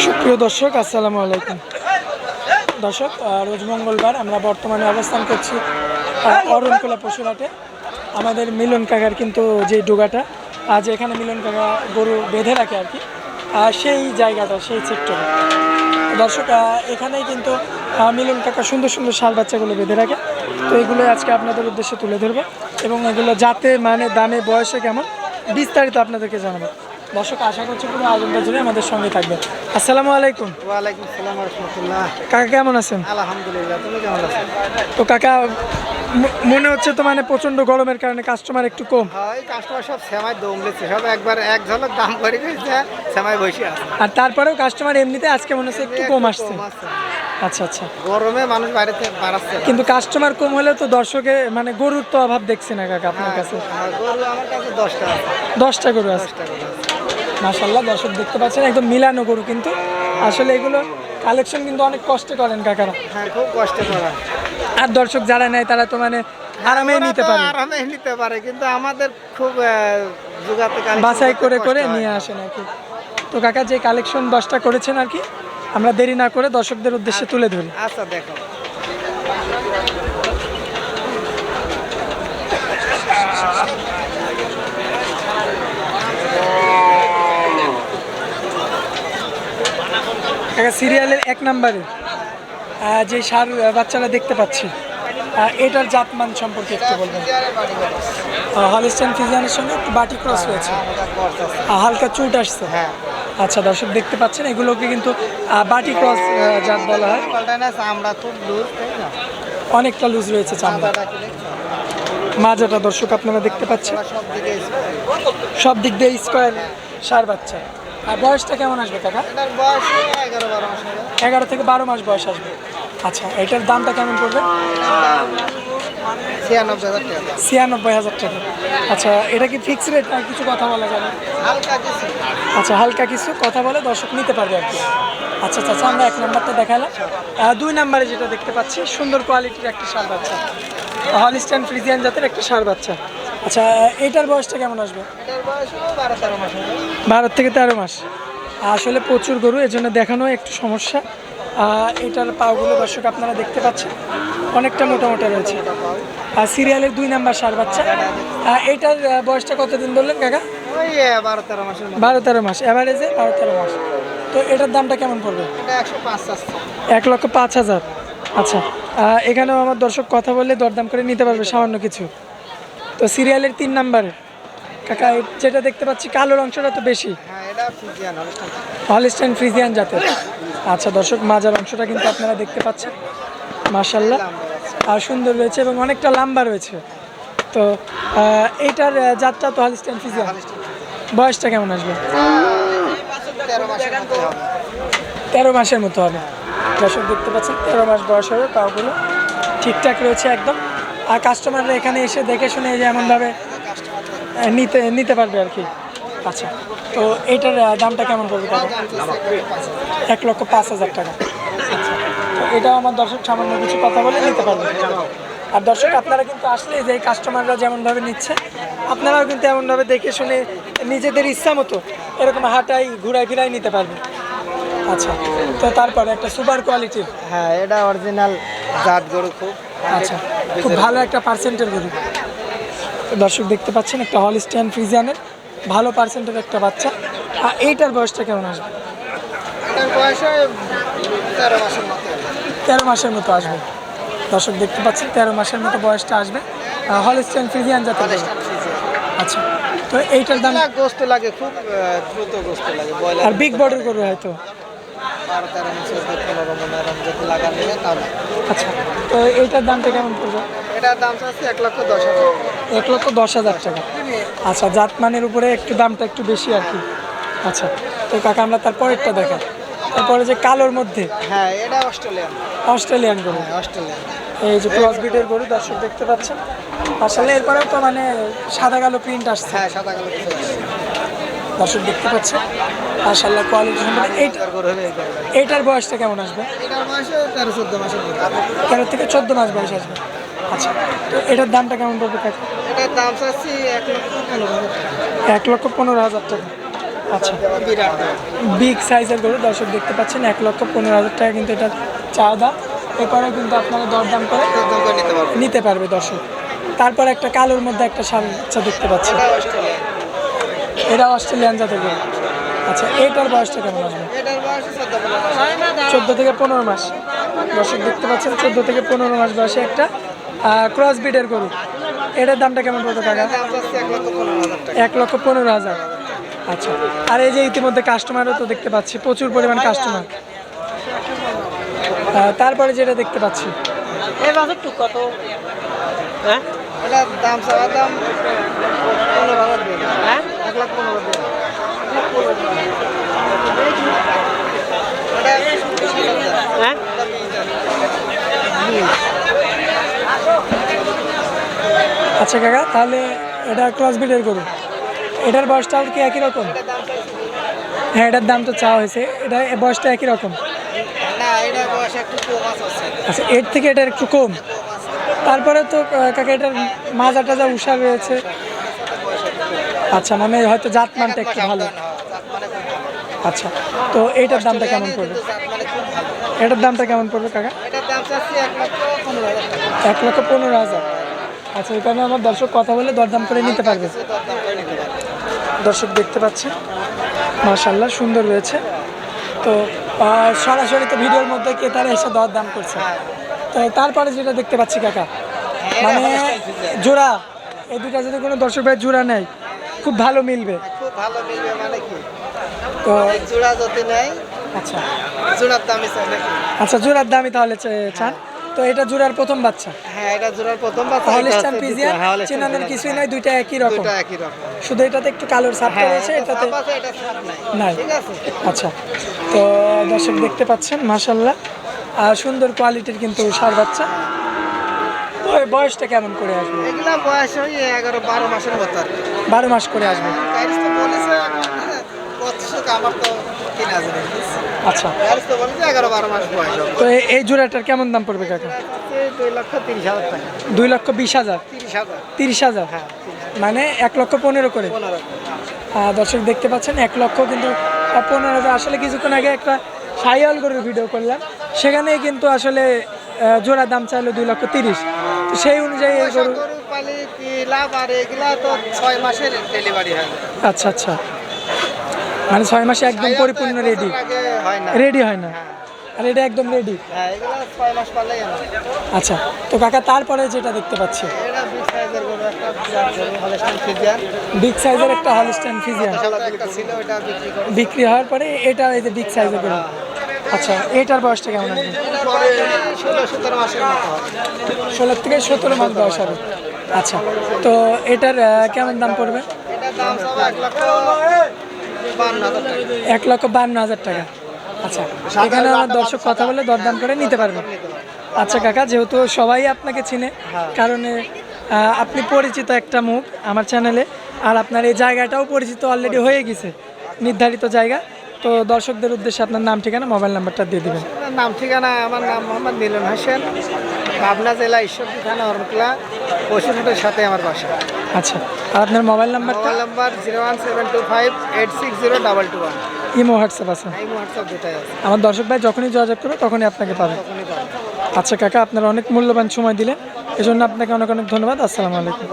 সুপ্রিয় দর্শক আসসালামু আলাইকুম। দর্শক রোজ মঙ্গলবার আমরা বর্তমানে অবস্থান করছি আহ, অরণখোলা পশুরহাটে। আমাদের মিলন কাকার কিন্তু যে ডোগাটা আজ এখানে মিলন কাকা গরু বেঁধে রাখে আর কি আহ, সেই জায়গাটা সেই সেক্টরে। দর্শক এখানেই কিন্তু মিলন কাকা সুন্দর সুন্দর সার বাচ্চাগুলো বেঁধে রাখে। তো এগুলোই আজকে আপনাদের উদ্দেশ্যে তুলে ধরবে এবং এগুলো যাতে মানে দামে বয়সে কেমন বিস্তারিত আপনাদেরকে জানাব। দর্শক আশা করছি পুরো আয়োজনটা জুড়ে আমাদের সঙ্গে থাকবে আসসালামু আলাইকুম। ওয়ালাইকুম সালাম রহমতুল্লাহ। কাকা কেমন আছেন? আলহামদুলিল্লাহ তুমি কেমন আছো? তো কাকা মনে হচ্ছে তো মানে প্রচণ্ড গরমের কারণে কাস্টমার একটু কম। হয় কাস্টমার সব সেমাই দমলেছে সব একবার এক ঝলক দাম করে গেছে সেমাই বসে আছে। আর তারপরেও কাস্টমার এমনিতে আজকে মনে হচ্ছে একটু কম আসছে। আচ্ছা আচ্ছা। গরমে মানুষ বাইরেতে বাড়াচ্ছে কিন্তু কাস্টমার কম হলে তো দর্শকে মানে গরুর তো অভাব দেখছি না কাকা আপনার কাছে। হ্যাঁ, গরু আমার কাছে দশটা দশটা গরু আছে। মাসাল্লাহ দর্শক দেখতে পাচ্ছেন একদম মিলানো গরু কিন্তু। আসলে এগুলো কালেকশন কিন্তু অনেক কষ্টে করেন কাকারা। হ্যাঁ খুব কষ্ট করা আর দর্শক যারা নেয় তারা তো মানে আরামে নিতে পারে। আরামে নিতে পারে কিন্তু আমাদের খুব জোগাতে বাছাই করে করে নিয়ে আসেন আর কি। তো কাকা যে কালেকশন দশটা করেছেন আর কি আমরা দেরি না করে দর্শকদের উদ্দেশ্যে তুলে ধরি। আচ্ছা দেখো। কাকা সিরিয়ালের এক নম্বরে যে সার বাচ্চারা দেখতে পাচ্ছি এটার জাতমান সম্পর্কে একটু বলবেন। হলিস্টান ফিজিয়ানের সঙ্গে একটু বাটি ক্রস রয়েছে। আমাদের খরচ আছে। আহ, হালকা চুট আসছে। হ্যাঁ। আচ্ছা দর্শক দেখতে পাচ্ছেন এগুলোকে কিন্তু বাটি ক্রস জাত বলা হয়। অনেকটা লুজ রয়েছে চামড়া। মাজাটা দর্শক আপনারা দেখতে পাচ্ছেন। সব সব দিক দিয়ে স্কোয়ার সার বাচ্চা। আর বয়সটা কেমন আসবে কাকা? এটার বয়স এগারো বারো মাস এগারো থেকে বারো মাস বয়স আসবে। আচ্ছা এটার দামটা কেমন পড়বে? ছিয়ানব্বই হাজার টাকা। ছিয়ানব্বই হাজার টাকা। আচ্ছা এটা কি ফিক্স রেট আর কিছু কথা বলা যাবে? আচ্ছা হালকা কিছু কথা বলে দর্শক নিতে পারবে আর কি। আচ্ছা আচ্ছা আচ্ছা, আমরা এক নম্বরটা দেখালাম। দুই নাম্বারে যেটা দেখতে পাচ্ছি সুন্দর কোয়ালিটির একটা সার বাচ্চা। হলিস্টান ফ্রিজিয়ান জাতের একটা সার বাচ্চা। আচ্ছা এটার বয়সটা কেমন আসবে? বয়স বারো থেকে তেরো মাস। আসলে প্রচুর গরু এর জন্য দেখানো একটু সমস্যা। এটার পাগুলো দর্শক আপনারা দেখতে পাচ্ছেন অনেকটা মোটা মোটা রয়েছে। আর সিরিয়ালের দুই নাম্বার সার বাচ্চা। এটার বয়সটা কতদিন বললেন কাকা? বারো তেরো মাস। অ্যাভারেজে বারো তেরো মাস। তো এটার দামটা কেমন পড়বে? এক লক্ষ পাঁচ হাজার। আচ্ছা এখানেও আমার দর্শক কথা বললে দরদাম করে নিতে পারবে সামান্য কিছু। তো সিরিয়ালের তিন নাম্বারে। কাকা যেটা দেখতে পাচ্ছি কালোর অংশটা তো বেশি। হ্যাঁ হলিস্টাইন ফ্রিজিয়ান জাতের। আচ্ছা দর্শক মাজার অংশটা কিন্তু আপনারা দেখতে পাচ্ছেন। মার্শাল্লাহ আর সুন্দর রয়েছে এবং অনেকটা লম্বা রয়েছে। তো এইটার জাতটা তো হলিস্টাইন ফ্রিজিয়ান। বয়সটা কেমন আসবে? তেরো মাসের মতো হবে। দর্শক দেখতে পাচ্ছেন তেরো মাস বয়স হবে পাগুলো ঠিকঠাক রয়েছে একদম। আর কাস্টমাররা এখানে এসে দেখে শুনে যে এমনভাবে নিতে নিতে পারবে আর কি। আচ্ছা তো এটার দামটা কেমন পড়বে তাহলে? এক লক্ষ পাঁচ হাজার টাকা। আচ্ছা তো এটাও আমার দর্শক সামান্য কিছু কথা বলে নিতে পারবে। আর দর্শক, আপনারা কিন্তু আসলে যে কাস্টমাররা যেমনভাবে নিচ্ছে, আপনারাও কিন্তু এমনভাবে দেখে শুনে নিজেদের ইচ্ছা মতো এরকম হাঁটাই, ঘুরাই ফিরাই নিতে পারবেন আচ্ছা তো তারপরে একটা সুপার কোয়ালিটির হ্যাঁ এটা অরিজিনাল জাত গরু খুব। আচ্ছা খুব ভালো একটা পার্সেন্টের গরু। দর্শক দেখতে পাচ্ছেন একটা হল স্ট্যান্ড ফ্রিজিয়ানের ভালো পার্সেন্টের একটা বাচ্চা। আর এইটার বয়সটা কেমন আসবে? বয়স তেরো মাসের মতো। আসবে। দর্শক দেখতে পাচ্ছেন তেরো মাসের মতো বয়সটা আসবে। হল স্ট্যান্ড ফ্রিজিয়ান যাতে আচ্ছা তো এইটার দাম গোস্ত লাগে খুব দ্রুত গোস্ত লাগে আর বিগ বডির গরু হয়তো আচ্ছা তো এইটার দামটা কেমন পড়বে? এটার দাম এক লক্ষ দশ হাজার। এক লক্ষ দশ হাজার টাকা। আচ্ছা জাতমানের উপরে একটু দামটা একটু বেশি আর কি। আচ্ছা তো কাকা আমরা তারপরেরটা দেখা তারপরে যে কালোর মধ্যে। হ্যাঁ এটা অস্ট্রেলিয়ান। অস্ট্রেলিয়ান গরু। হ্যাঁ অস্ট্রেলিয়ান। এই যে ক্রস ব্রিডের গরু দর্শক দেখতে পাচ্ছেন। আসলে এরপরেও তো মানে সাদা কালো প্রিন্ট আসছে। হ্যাঁ সাদা কালো। দর্শক দেখতে পাচ্ছেন মাশাল্লাহ কোয়ালিটি সম্পর্কে। এইটার বয়সটা কেমন আসবে? তেরো চোদ্দ মাসের তেরো থেকে চোদ্দ মাস বয়স আসবে। আচ্ছা তো এটার দামটা কেমন পড়বে কাকা? এটার দাম চাচ্ছি এক লক্ষ পনেরো হাজার টাকা। এক লক্ষ পনেরো হাজার টাকা। আচ্ছা বিগ সাইজের গরু দর্শক দেখতে পাচ্ছেন এক লক্ষ পনেরো হাজার টাকা কিন্তু এটা চাওয়া দাম এরপরে কিন্তু আপনারা দরদাম করে করে নিতে পারবে দর্শক। তারপর একটা কালোর মধ্যে একটা সার দেখতে পাচ্ছি। এটা অস্ট্রেলিয়ান জাতের গরু। আচ্ছা এটার বয়সটা কেমন আসবে? চোদ্দ থেকে পনেরো মাস। দর্শক দেখতে পাচ্ছেন চোদ্দ থেকে পনেরো মাস বয়সে একটা ক্রস বিডের গরু। এটার দামটা কেমন পড়বে টাকা এক লক্ষ পনেরো হাজার টাকা। এক লক্ষ পনেরো হাজার। আচ্ছা আর এই যে ইতিমধ্যে কাস্টমারও তো দেখতে পাচ্ছি প্রচুর পরিমাণ কাস্টমার তারপরে যেটা দেখতে পাচ্ছি। কত? হ্যাঁ? দাম দাম হ্যাঁ? এক লাখ পনেরো হ্যাঁ? আচ্ছা কাকা তাহলে এটা ক্রস বিডের গরু। এটার বয়সটাও কি একই রকম? হ্যাঁ এটার দাম তো চাওয়া হয়েছে। এটা এ বয়সটা একই রকম। না এটা বয়স একটু কম আছে। আচ্ছা এর থেকে এটার একটু কম। তারপরে তো কাকা এটার মাজা টাজা উষা রয়েছে। আচ্ছা মানে হয়তো জাতমানটা একটু ভালো। আচ্ছা তো এইটার দামটা কেমন পড়বে? এটার দামটা কেমন পড়বে কাকা? এক লক্ষ পনেরো হাজার আচ্ছা এখানে আমার দর্শক কথা বলে দরদাম করে নিতে পারবে। দর্শক দেখতে পাচ্ছেন মাশাল্লাহ সুন্দর রয়েছে। তো সরাসরি তো ভিডিওর মধ্যে কে ক্রেতারা এসে দরদাম করছে। তো তারপরে যেটা দেখতে পাচ্ছি কাকা মানে জোড়া এই দুটা যদি কোনো দর্শক ভাই জোড়া নেয় খুব ভালো মিলবে। খুব ভালো মিলবে মানে কি? তো জোড়া যদি নেয় আচ্ছা। জোড়ার দামই চাই নাকি? আচ্ছা জোড়ার দামই তাহলে চান। তো এটা জোড়ার প্রথম বাচ্চা? হ্যাঁ এটা জোড়ার প্রথম বাচ্চা হলিস্টান পিজিয়ান হ্যাঁ, চেনাদের কিছুই নাই দুইটা একই রকম। দুইটা একই রকম। শুধু এটাতে একটু কালোর হ্যাঁ রয়েছে এটাতে ছাপ আছে, এটা ছাপ নাই। নাই। ঠিক আছে? আচ্ছা। তো দর্শক দেখতে পাচ্ছেন মাশাল্লাহ আর সুন্দর কোয়ালিটির কিন্তু সার বাচ্চা। তো বয়সটা কেমন করে আসবে? এগুলা বয়স ওই এগারো বারো মাসের মতো। বারো মাস করে আসবে। জানি আচ্ছা। তো এই- জোড়াটার কেমন দাম পড়বে কাকা? দুই লক্ষ বিশ হাজার? তিরিশ হাজার। তিরিশ হাজার? হ্যাঁ মানে এক লক্ষ পনেরো করে? দর্শক দেখতে পাচ্ছেন এক লক্ষ কিন্তু পনেরো হাজার। আসলে কিছুক্ষণ আগে একটা সাইয়াল গরুর ভিডিও করলাম। সেখানে কিন্তু আসলে জোড়া দাম চাইলো দুই লক্ষ তিরিশ। তো সেই অনুযায়ী এই গরু গরু পালি কি আর এগুলা তো ছয় মাসের ডেলিভারি হয়। আচ্ছা আচ্ছা। মানে ছয় মাসে একদম পরিপূর্ণ রেডি আগে হয় না। রেডি হয় না? আর এটা একদম রেডি হ্যাঁ আমার আচ্ছা তো কাকা তারপরে যেটা দেখতে পাচ্ছি। ফিজিয়ান বিগ সাইজের একটা হলস্টাইন ফিজিয়ান ছিল ওটা বিক্রি হওয়ার পরে এটা এই যে বিগ সাইজের গরু। আচ্ছা এটার বয়সটা কেমন আসবে ষোলো থেকে সতেরো মাস বয়স হবে। আচ্ছা তো এটার কেমন দাম পড়বে? এক লক্ষ বান্ন হাজার টাকা। আচ্ছা এখানে আমার দর্শক কথা বলে দরদাম করে নিতে পারবে। আচ্ছা কাকা, যেহেতু সবাই আপনাকে চিনে, কারণে আপনি পরিচিত একটা মুখ আমার চ্যানেলে, আর আপনার এই জায়গাটাও পরিচিত অলরেডি হয়ে গেছে, নির্ধারিত জায়গা। তো দর্শকদের উদ্দেশ্যে আপনার নাম, ঠিকানা, মোবাইল নাম্বারটা দিয়ে দেবেন। নাম ঠিকানা, আমার নাম মোহাম্মদ মিলন হোসেন। পাবনা জেলা ঈশ্বরদী থানা হরমকলা পশুরহাটের সাথে আমার বাসা। আচ্ছা আর আপনার mobile number mobile number zero one seven two five eight six zero double two one. Imo WhatsApp আছে? ইমো হোয়াটসঅ্যাপ দুটাই আছে। আমার দর্শক ভাই যখনই যোগাযোগ করবে তখনই আপনাকে পাবে। আচ্ছা কাকা আপনারা অনেক মূল্যবান সময় দিলেন। এজন্য আপনাকে অনেক অনেক ধন্যবাদ। আসসালামু আলাইকুম।